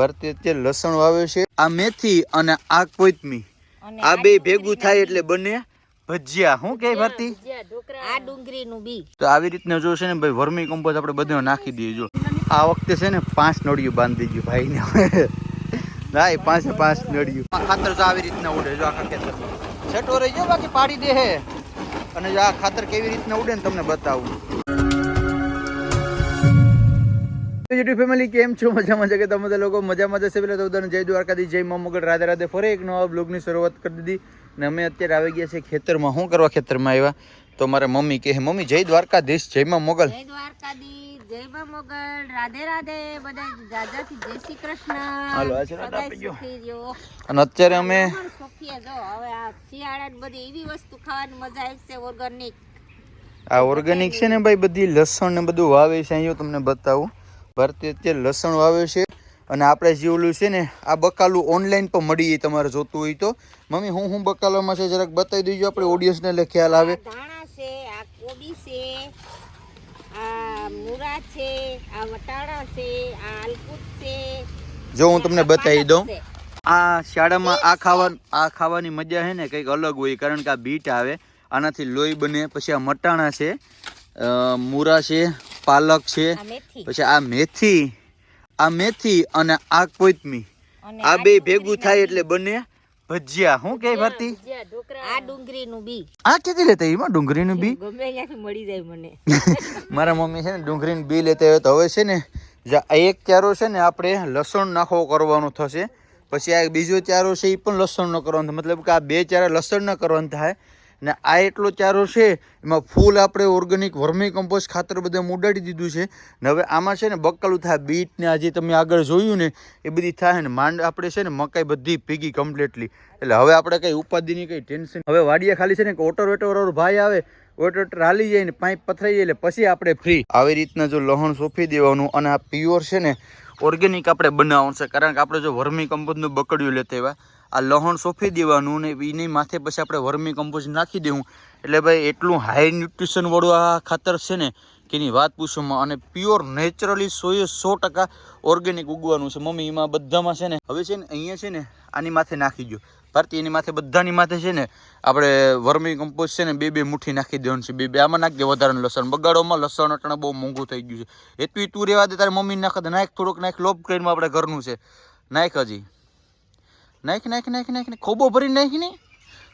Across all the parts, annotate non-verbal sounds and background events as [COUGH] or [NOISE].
ભારતીય અત્યારે લસણ વાવે છે આ મેથી અને આ કોથમી આ બે ભેગું થાય એટલે બને ભજીયા. શું કે ભારતી? આ ડુંગળીનું બી. તો આવી રીતના જો છે ને ભાઈ વર્મી કમ્પોઝ આપણે બધે નાખી દઈએ જો. આ વખતે છે ને પાંચ નળિયું બાંધી દીધું ભાઈને. ના એ પાંચે પાંચ નળિયું આ ખાતર તો આવી રીતના ઉડે જો આખા ખેતર છેટો રહી જો બાકી પાડી દે હે. અને જો આ ખાતર કેવી રીતના ઉડે ને તમને બતાવું. યુટ્યુબ ફેમિલી કેમ છો? મજામાં છે કે તમે બધા લોકો? મજામાં જશે પેલા તો બધાને જય દ્વારકાથી જય મા મોગલ રાધે રાધે ફરી એક નવા બ્લોગની શરૂઆત કરી દીધી. ને અમે અત્યારે આવી ગયા છે ખેતરમાં. શું કરવા ખેતરમાં આવ્યા? તો મારા મમ્મી કહે મમ્મી જય દ્વારકાધીશ જય મા મોગલ જય દ્વારકાધીશ જય મોગલ રાધે રાધે બધા જાજાથી જય શ્રી કૃષ્ણ. અને અત્યારે અમે જો. હવે આ શિયાળાની બધી એવી વસ્તુ ખાવાની મજા આવશે ઓર્ગેનિક આ ઓર્ગેનિક છે ને ભાઈ બધી લસણ ને બધું વાવે છે. અહીંયા તમને બતાવું. ભારતીય અત્યારે લસણ વાવે છે અને આપણે જે ઓલું છે ને આ બકાલું ઓનલાઈન પણ મળી જાય તમારે જોતું હોય તો. મમ્મી હું હું બકાલામાં છે જરાક બતાવી દેજો આપણે ઓડિયન્સને એટલે ખ્યાલ આવે. ધાણા છે આ કોબી છે આ મૂળા છે આ વટાણા છે આ આલકુટ છે. જો હું તમને બતાવી દઉં. આ શાળામાં આ ખાવા આ ખાવાની મજા છે ને કંઈક અલગ હોય કારણ કે આ બીટ આવે આનાથી લોહી બને પછી આ મટાણા છે. મૂરા છે પાલક છે પછી આ મેથી આ મેથી અને આ કોઈતમી આ બે ભેગું થાય એટલે બને ભજીયા. હું કે ભરતી આ ડુંગળીનું બી. આ કેતી લેતા એમાં ડુંગળીનું બી? ગમે ત્યાંથી મળી જાય મને. [LAUGHS] મારા મમ્મી છે ને ડુંગળીનું બી લેતા હોય તો હવે છે ને આ એક ચારો છે ને આપણે લસણ નાખવો કરવાનું થશે. પછી આ બીજો ચારો છે એ પણ લસણનો કરવાનો. મતલબ કે આ બે ચારા લસણના કરવાનું થાય. ને આ એટલો ચારો છે, એમાં ફૂલ આપણે ઓર્ગેનિક વર્મી કમ્પોસ્ટ ખાતર બધા ઉડાડી દીધું છે. ને હવે આમાં છે ને બક્કલું થાય બીટ ને આજે તમે આગળ જોયું ને, એ બધી થાય ને માંડ આપણે છે ને મકાઈ બધી પીગી કમ્પ્લીટલી એટલે હવે આપણે કંઈ ઉપાધિની કંઈ ટેન્શન હવે વાડીએ ખાલી છે ને કે ઓટર વેટર ભાઈ આવે ઓટર વેટર હાલી જાય ને પાઇપ પથરાઈ જાય એટલે પછી આપણે ફ્રી આવી રીતના જો લહણ સોંપી દેવાનું અને આ પ્યોર છે ને ઓર્ગેનિક આપણે બનાવવાનું છે. કારણ કે આપણે જો વર્મી કમ્પોઝનું બકડ્યું લેતા એવા આ લહણ સોંપી દેવાનું ને એની માથે પછી આપણે વર્મી કમ્પોઝ નાખી દેવું. એટલે ભાઈ, એટલું હાઈ ન્યુટ્રિશનવાળું આ ખાતર છે ને, કે એની વાત પૂછવામાં અને પ્યોર નેચરલી સોએ સો ટકા ઓર્ગેનિક ઉગવાનું છે. મમ્મી, એમાં બધામાં છે ને, હવે છે ને, અહીંયા છે ને, આની માથે નાખી દો ભારતી એની માથે બધાની માથે છે ને, આપણે વર્મી કમ્પોઝ છે ને, બે બે મુઠ્ઠી નાખી દેવાનું છે. બે બે આમાં નાખી દે વધારાનું લસણ. બગાડોમાં લસણ અટણા બહુ મોંઘું થઈ ગયું છે. એટલું તું રહેવા દે તારે મમ્મી નાખે નાખ થોડુંક, નાખ લોપ કરીને આપણે ઘરનું છે. નાખ હજી. નાખ નાખ નાખ નાખ ખોબો ભરી નાખી ને?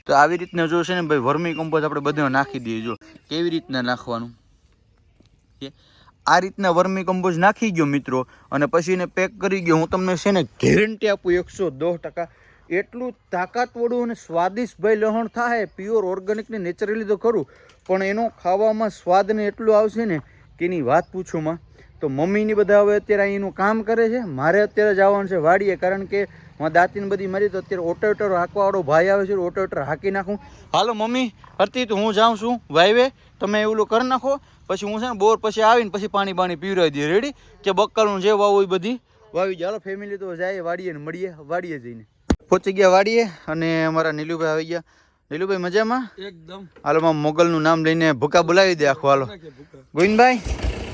તો આવી રીતના જો છે ને ભાઈ વર્મી કમ્પોઝ આપણે બધે નાખી દઈએ. જો, કેવી રીતના નાખવાનું? આ રીતના વર્મી કમ્પોઝ નાખી ગયો મિત્રો, અને પછી એને પેક કરી ગયો. હું તમને છે ને ગેરંટી આપું એકસો દસ ટકા. એટલું તાકાતવાળું અને સ્વાદિષ્ટ ભાઈ લહણ થાય પ્યોર ઓર્ગેનિક ને નેચરલી તો ખરું, પણ એનો ખાવામાં સ્વાદ ને એટલું આવશે ને, કે એની વાત પૂછુંમાં તો મમ્મીની બધા હવે અત્યારે અહીંનું કામ કરે છે. મારે અત્યારે જવાનું છે વાડીએ કારણ કે હું દાંતીને બધી મારી તો અત્યારે ઓટોવેટર હાંકવાવાળો ભાઈ આવે છે ઓટોવેટર હાંકી નાખું. હાલો મમ્મી હરતી તો હું જાઉં છું વાઈવે તમે એવું કરી નાખો. પછી હું છે ને બોર પછી આવીને પછી પાણી પાણી પીવરાવી દઈએ. રેડી કે બક્કરનું જે વાવું એ બધી. વાવી ચાલો ફેમિલી તો જાય વાડીએ ને મળીએ વાડીએ જઈને. પહોંચી ગયા વાડીએ અને અમારા નીલુભાઈ આવી ગયા. નીલુભાઈ મજામાં? એકદમ. હાલો મોગલનું નામ લઈને ભૂકા બોલાવી દે આખો હાલો. ગોવિંદભાઈ?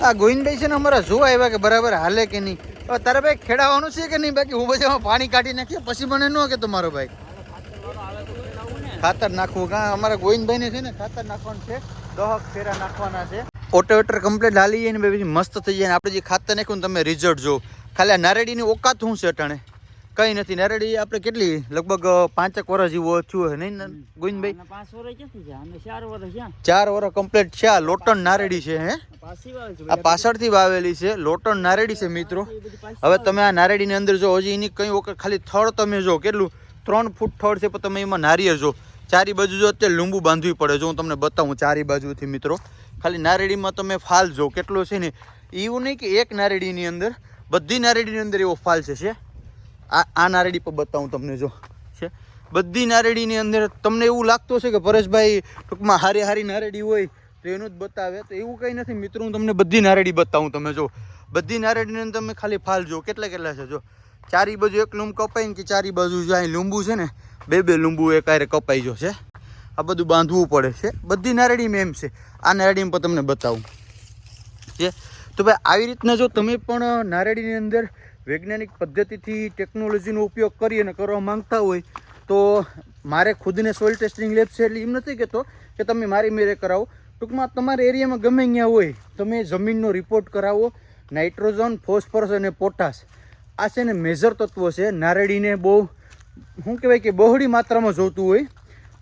આ ગોવિંદભાઈ છે ને અમારા જોવા આવ્યા કે બરાબર હાલે કે નહીં? હવે તારે ભાઈ ખેડાવાનું છે કે નહીં? બાકી હું આમાં પાણી કાઢી નાખીએ, પછી મને ન કે તમારો ભાઈ. ખાતર નાખવું, કા અમારા ગોવિંદભાઈ ને છે ને ખાતર નાખવાનું છે, દહક ફેરા નાખવાના છે. ઓટોવેટર કમ્પ્લીટ હાલી જાય ને પછી મસ્ત થઈ જાય ને આપણે જે ખાતર નાખ્યું ને તમે રિઝલ્ટ જો ખાલી આ નારેડીની ઓકાત શું છે અટાણે? કઈ નથી. નારેડી આપણે કેટલી? લગભગ પાંચેક વર્ષ જેવું ઓછું હોય નહીં ગોવિંદભાઈ? પાંચ વર્ષ ક્યાંથી છે? અમે ચાર વર્ષ છે. ચાર વર્ષ કમ્પ્લીટ છે. આ લોટન નારેડી છે હે? આ પાછળથી વાવેલી છે. લોટન નારેડી છે મિત્રો. હવે તમે આ નારેડીની અંદર જો હજી એની કઈ વખત ખાલી થળ તમે જો કેટલું? ત્રણ ફૂટ થળ છે પણ તમે એમાં નારિયેળ જો. ચારી બાજુ જો અત્યારે લીંબુ બાંધવી પડે. જો હું તમને બતાવું ચારી બાજુથી મિત્રો. ખાલી નારેડીમાં તમે ફાલ જો કેટલો છે ને? એવું નહીં કે એક નારેડીની અંદર બધી નારેડીની અંદર એવો ફાલ છે? આ આ નારેડી પર બતાવું તમને જો. છે? બધી નારેડીની અંદર તમને એવું લાગતું હશે કે પરેશભાઈ ટૂંકમાં હારી હારી નારેડી હોય તો એનું જ બતાવે. તો એવું કંઈ નથી. મિત્રો, હું તમને બધી નારેડી બતાવું તમે જો. બધી નારેડીની અંદર તમે ખાલી ફાલ જો કેટલા કેટલા છે જો? ચારી બાજુ એક લૂમ કપાય ને કે ચારી બાજુ જો અહીં લીંબુ છે ને, બે બે લીંબુ એક આરે કપાઈ જો છે. આ બધું બાંધવું પડે છે. બધી નારેડીમાં એમ છે. આ નારેડીમાં પણ તમને બતાવું. છે? તો ભાઈ, આવી રીતના જો તમે પણ નારેડીની અંદર વૈજ્ઞાનિક પદ્ધતિથી ટેકનોલોજીનો ઉપયોગ કરી અને કરવા માંગતા હોય, તો મારે ખુદને સોઇલ ટેસ્ટિંગ લેબ છે એટલે એમ નથી કહેતો કે તમે મારી મેરે કરાવો. ટૂંકમાં તમારા એરિયામાં ગમે ત્યાં હોય, તમે જમીનનો રિપોર્ટ કરાવો નાઇટ્રોજન ફોસ્ફરસ અને પોટાશ આ છે ને મેજર તત્વો છે. નારેડીને બહુ, શું કહેવાય કે બહોળી માત્રામાં જોતું હોય.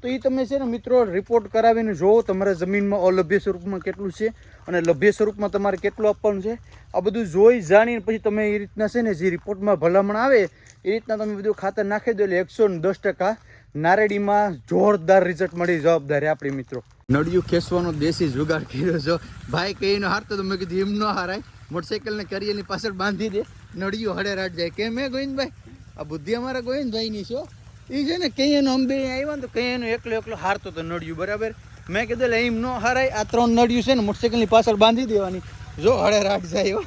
તો એ તમે છે ને મિત્રો રિપોર્ટ કરાવીને જોવો તમારા જમીનમાં અલભ્ય સ્વરૂપમાં કેટલું છે અને લભ્ય સ્વરૂપમાં તમારે કેટલું આપવાનું છે. આ બધું જોઈ જાણીને પછી તમે એ રીતના છે ને જે રિપોર્ટમાં ભલામણ આવે એ રીતના તમે બધું ખાતર નાખી દો એટલે એકસો દસ ટકા નારેડીમાં જોરદાર રિઝલ્ટ મળી જવાબદારી આપણી મિત્રો. નડિયું ખેંચવાનો દેશી જુગાડ કર્યો છો. ભાઈ કહીને હારતો તો મેં કીધું એમ ન હારાય. મોટરસાઇકલને કરિયરની પાછળ બાંધી દે. નડિયું હડે રાટ જાય. કેમ હે ગોવિંદભાઈ? આ બુદ્ધિ અમારા ગોવિંદભાઈની છે. એ છે ને કઈ એનો અંબે આવ્યો ને તો કઈ એનો એકલો એકલો હારતો તો નડિયું, બરાબર? મેં કીધું એમ ન હારાય, આ ત્રણ નડિયું છે ને મોટરસાઇકલની પાછળ બાંધી દેવાની. જો હળે રાખ જાય [LAUGHS]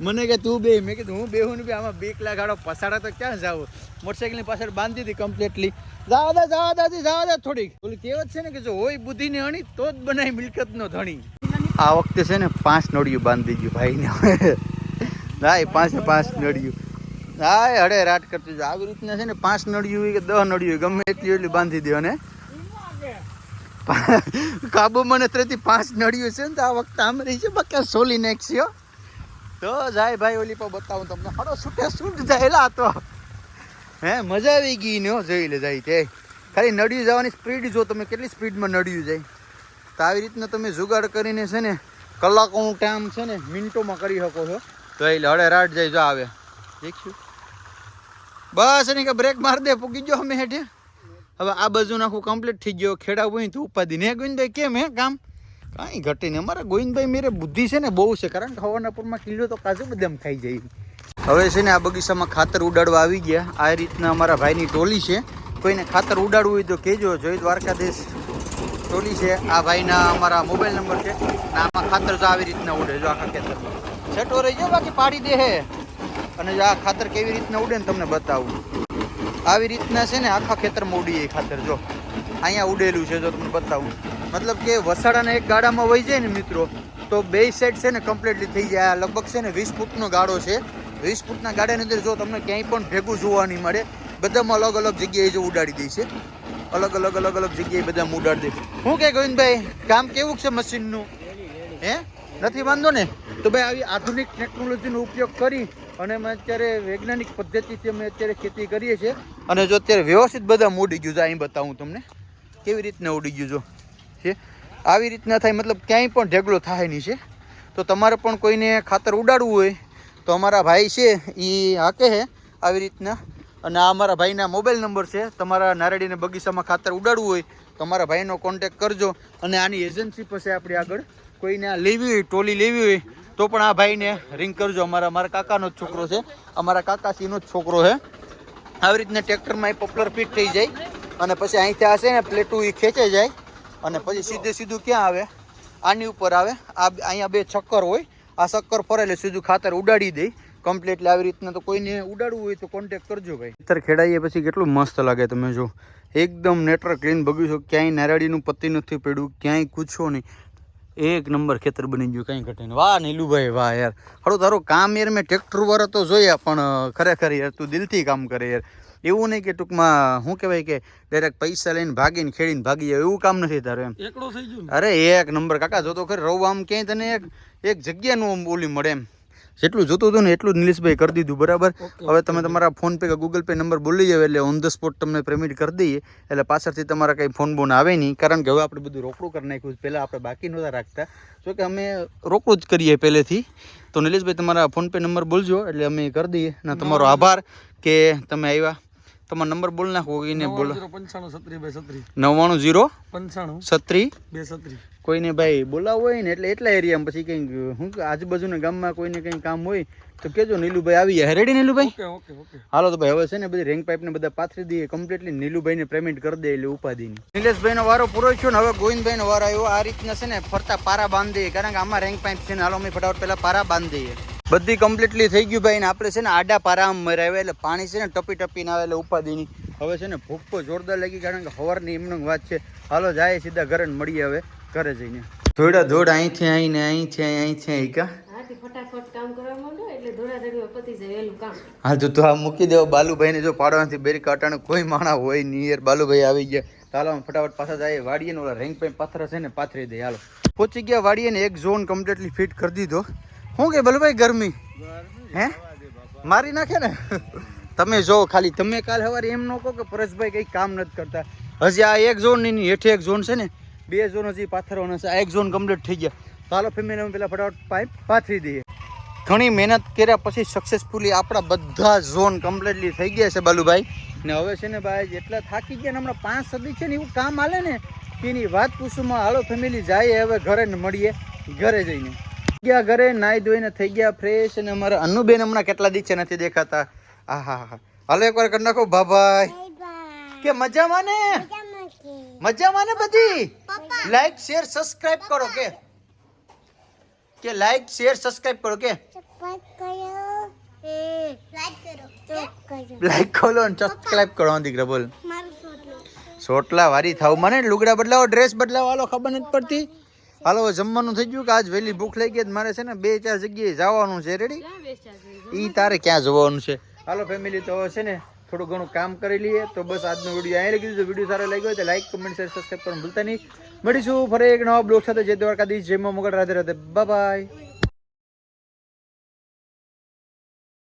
મને કે, તું બે. મેં કીધું, હું બેહું ને બે, આમાં બીક લાગાડો, પસાડા તો ક્યાં જાવ? મોટરસાઇકલની પાછળ બાંધી હતી કમ્પ્લીટલી જાવા દે જાવા દે જાવા દે, થોડીક. ઓલી કહેવત છે ને કે, જો હોય બુદ્ધિની અણી, તો જ બનાય મિલકતનો ધણી. આ વખતે છે ને, પાંચ નડિયું બાંધી ગયું ભાઈને. [LAUGHS] એ પાંચે પાંચ નળિયું હા હડે રાટ કરતી જો આવી રીતના છે ને પાંચ નળિયું હોય કે દસ નળિયું ગમે એટલી એટલી બાંધી દો ને [LAUGHS] મને ત્રેથી પાંચ નળિયું છે ને તો આ વખતે આમ રહી છે, બાકી સોલી નાખશી તો જાય ભાઈ ઓલી પર બતાવું તમને. હડો છૂટે, છૂટ જાયેલા તો. હે, મજા આવી ગઈ ને જોઈ લે, જાય તે. ખાલી નડિયું જવાની સ્પીડ જો તમે કેટલી સ્પીડમાં નડિયું જાય. તો આવી રીતના તમે જુગાડ કરીને છે ને કલાકોનું ટાઈમ છે ને, મિનિટોમાં કરી શકો છો. તો એટલે હડે રાટ જાય, જો આવે. દેખશું. બસ એની કે બ્રેક માર દે, પૂગી ગયો અમે હેઠે. હવે આ બાજુ નાખું કમ્પ્લીટ થઈ ગયો ખેડા હોય તો ઉપાધિ ને ગોવિંદભાઈ કેમ હે કામ કાંઈ ઘટે નહીં. અમારા ગોવિંદભાઈ મેરે બુદ્ધિ છે ને બહુ છે, કારણ કે હવાનાપુરમાં કિલ્લો તો કાજુ બદામ ખાઈ જાય. હવે છે ને આ બગીચામાં ખાતર ઉડાડવા આવી ગયા. આ રીતના અમારા ભાઈની ટોલી છે. કોઈને ખાતર ઉડાડવું હોય તો કહેજો જોઈ દ્વારકાધીશ. ટોલી છે. આ ભાઈના અમારા મોબાઈલ નંબર છે. આમાં ખાતર તો આવી રીતના ઉડે, જો આખા ખેતર છટો રહી જાય બાકી પાડી દે હે. અને જો આ ખાતર કેવી રીતના ઉડે ને તમને બતાવું. આવી રીતના છે ને આખા ખેતરમાં ઉડી જાય ખાતર, જો. અહીંયા ઉડેલું છે, જો તમને બતાવું. મતલબ કે વસાડાના એક ગાડામાં વહી જાય ને મિત્રો, તો બે સાઈડ છે ને કમ્પ્લીટલી થઈ જાય. લગભગ છે ને વીસ ફૂટનો ગાડો છે. વીસ ફૂટના ગાડાની અંદર જો તમને ક્યાંય પણ ભેગું જોવા નહીં મળે, બધામાં અલગ અલગ જગ્યાએ જો ઉડાડી દે છે. અલગ અલગ અલગ અલગ જગ્યાએ બધામાં ઉડાડી દે શું કે ગોવિંદભાઈ કામ કેવું છે મશીનનું હે? નથી વાંધો ને? તો ભાઈ આવી આધુનિક ટેકનોલોજીનો ઉપયોગ કરી અને અમે અત્યારે વૈજ્ઞાનિક પદ્ધતિથી અમે અત્યારે ખેતી કરીએ છીએ. અને જો અત્યારે વ્યવસ્થિત બધા ઉડી ગયું છે અહીં બતાવું તમને. કેવી રીતના ઉડી ગયું જો? છે? આવી રીતના થાય, મતલબ ક્યાંય પણ ઢેગલો થાય નહીં છે. તો તમારે પણ કોઈને ખાતર ઉડાડવું હોય, તો અમારા ભાઈ છે એ હાકે છે આવી રીતના. અને આ અમારા ભાઈના મોબાઈલ નંબર છે, તમારા નારેડીને બગીચામાં ખાતર ઉડાડવું હોય, તો અમારા ભાઈનો કોન્ટેક કરજો. અને આની એજન્સી પાસે આપણે આગળ કોઈને આ લેવી હોય, ટોલી લેવી હોય, તો પણ આ ભાઈને રિંગ કરજો. અમારા મારા કાકાનો જ છોકરો છે. અમારા કાકાસીનો જ છોકરો છે. આવી રીતના ટ્રેક્ટરમાં એ પોપ્યુલર ફિટ થઈ જાય અને પછી અહીંથી આ છે ને, પ્લેટું એ ખેંચે જાય અને પછી સીધે સીધું ક્યાં આવે? આની ઉપર આવે. આ અહીંયા બે ચક્કર હોય. આ ચક્કર ફરે એટલે સીધું ખાતર ઉડાડી દે. કમ્પ્લીટલી આવી રીતના તો કોઈને ઉડાડવું હોય તો કોન્ટેક કરજો ભાઈ. ખેતર ખેડાઈએ પછી કેટલું મસ્ત લાગે તમે જો. એકદમ નેટર ક્લીન બગીચો ક્યાંય નારાડીનું પત્તી નથી પડ્યું, ક્યાંય કૂછો નહીં. એક નંબર ખેતર બની ગયું કંઈ ઘટે વાહ નીલુભાઈ વાહ યાર. હળો તારું કામ યાર મેં ટ્રેક્ટર વર તો જોયા પણ ખરેખર યાર તું દિલથી કામ કરે યાર. એવું નહીં કે ટૂંકમાં શું કહેવાય કે ડાયરેક્ટ પૈસા લઈને ભાગીને ખેડીને ભાગી જાય એવું કામ નથી તારું એમ. એકડો થઈ ગયું. અરે એક નંબર. કાકા જોતો ખરે રહું આમ ક્યાંય તને એક એક જગ્યાનું આમ બોલી મળે એમ. જેટલું જોતું હતું ને એટલું જ નિલેશભાઈ કરી દીધું બરાબર? હવે તમે તમારા ફોન પે કે ગૂગલ પે નંબર બોલી જાવ એટલે ઓન ધ સ્પોટ તમને પેમેન્ટ કરી દઈએ એટલે પાછળથી તમારા કંઈ ફોન બોન આવે નહીં કારણ કે હવે આપણે બધું રોકડું કરી નાખ્યું પહેલાં આપણે બાકી નહોતા રાખતા. જો કે અમે રોકડું જ કરીએ પહેલેથી. તો નિલેશભાઈ તમારા ફોન પે નંબર બોલજો એટલે અમે કરી દઈએ. અને તમારો આભાર કે તમે આવ્યા. તમારો નંબર બોલ નાખો કોઈને બોલો. સત્રી સત્રી. નવ્વાણું જીરો પંચાણું છત્રી બે સત્રી. કોઈને ભાઈ બોલાવવું હોય ને એટલે એટલા એરિયામાં પછી કંઈક શું આજુબાજુના ગામમાં કોઈને કંઈ કામ હોય તો કેજો નીલુભાઈ આવી જાય રેડી નીલુભાઈ? હાલો તો ભાઈ હવે છે ને બધી રેન્ક પાઇપ ને બધા પાથરી દઈએ કમ્પ્લીટલી નીલુભાઈને પેમેન્ટ કરી દે એટલે ઉપાધિની. નિલેશભાઈનો વારો પૂરો થયો ને હવે ગોવિંદભાઈનો વારો આવ્યો. આ રીતના છે ને ફરતા પારા બાંધી દઈએ કારણ કે આમાં રેન્ક પાઇપ છે ને હાલો અમે ફટાફટ પહેલાં પારા બાંધી દઈએ બધી કમ્પ્લીટલી થઈ ગયું ભાઈ. ને આપણે છે ને આડા પારામાં મરાવ્યા એટલે પાણી છે ને ટપી ટપીને આવે એટલે ઉપાધિની. હવે છે ને ભૂખ તો જોરદાર લાગી કારણ કે સવારની એમનો વાત છે. હાલો જાય સીધા ઘરે મળીએ હવે ઘરે જઈને. ધોડા ધોડ અહીંથી અહીં ને અહીંથી અહીં અહીંથી અહીં કા? હા હા તો આ મૂકી દેવો બાલુભાઈને જો પાડવાથી બેરી કાટાણે કોઈ માણા હોય નિયર બાલુભાઈ આવી ગયા. તો ફટાફટ પાછા જાય વાડીએ ને ઓલા રેંગ પે પાથર છે ને પાથરી દે. હાલો. પહોંચી ગયા વાડીએ ને એક ઝોન કમ્પ્લીટલી ફિટ કરી દીધો. શું કે બાલુભાઈ ગરમી. હે? મારી નાખે ને? તમે જો ખાલી તમે કાલ સવારે એમ ન કહો કે પરેશભાઈ કંઈ કામ નથી કરતા. હજી આ એક ઝોન નહીં હેઠે એક ઝોન છે ને બે ઝોન હજી પાથરવાના છે. આ એક ઝોન કમ્પ્લીટ થઈ ગયા. તો હાલો ફેમિલી અમે પેલા ફટાફટ પાઇપ પાથરી દઈએ. ઘણી મહેનત કર્યા પછી સક્સેસફુલી આપણા બધા ઝોન કમ્પ્લીટલી થઈ ગયા છે બાલુભાઈ. ને હવે છે ને ભાઈ જેટલા થાકી ગયા ને હમણાં પાંચ સદી છે ને એવું કામ હાલે ને એની વાત પૂછું હાલો ફેમિલી જાય હવે ઘરે ને મળીએ ઘરે જઈને. ગયા ઘરે નાઈ ધોઈને થઈ ગયા ફ્રેશ અને અમારા અનુબેન હમણાં કેટલા દિવસે નથી દેખાતા. હા હા હા હાલો એકવાર કરી નાખો. ભાભાઈ કે મજામાં ને? મજામાં ને બધી? લાઈક શેર સબસ્ક્રાઇબ કરો કે? કે લાઈક શેર સબસ્ક્રાઇબ કરો કે? લાઈક કરો. ને સબસ્ક્રાઇબ કરો દીકરા બોલ. સોટલા વારી થાવ મને લુગડા બદલાવો ડ્રેસ બદલાવો હાલો ખબર નથી પડતી. હાલો જમવાનું થઈ ગયું કે આજ વહેલી ભૂખ લઈ ગઈ મારે છે ને બે ચાર જગ્યાએ જવાનું છે. રેડી ઈ તારે ક્યાં જવાનું છે? હાલો ફેમિલી તો છે ને થોડું ઘણું કામ કરી લઈએ તો બસ આજનો વીડિયો અહીં લખી દીધું. વીડિયો સારો લાગ્યો હોય તો લાઈક કમેન્ટ શેર સબસ્ક્રાઈબ કરવાનું ભૂલતા નહીં. મળીશું ફરી એક નવા બ્લોગ સાથે. જે દ્વારકાધીશ. જય મા મોગલ. રાધે રાધે. બાય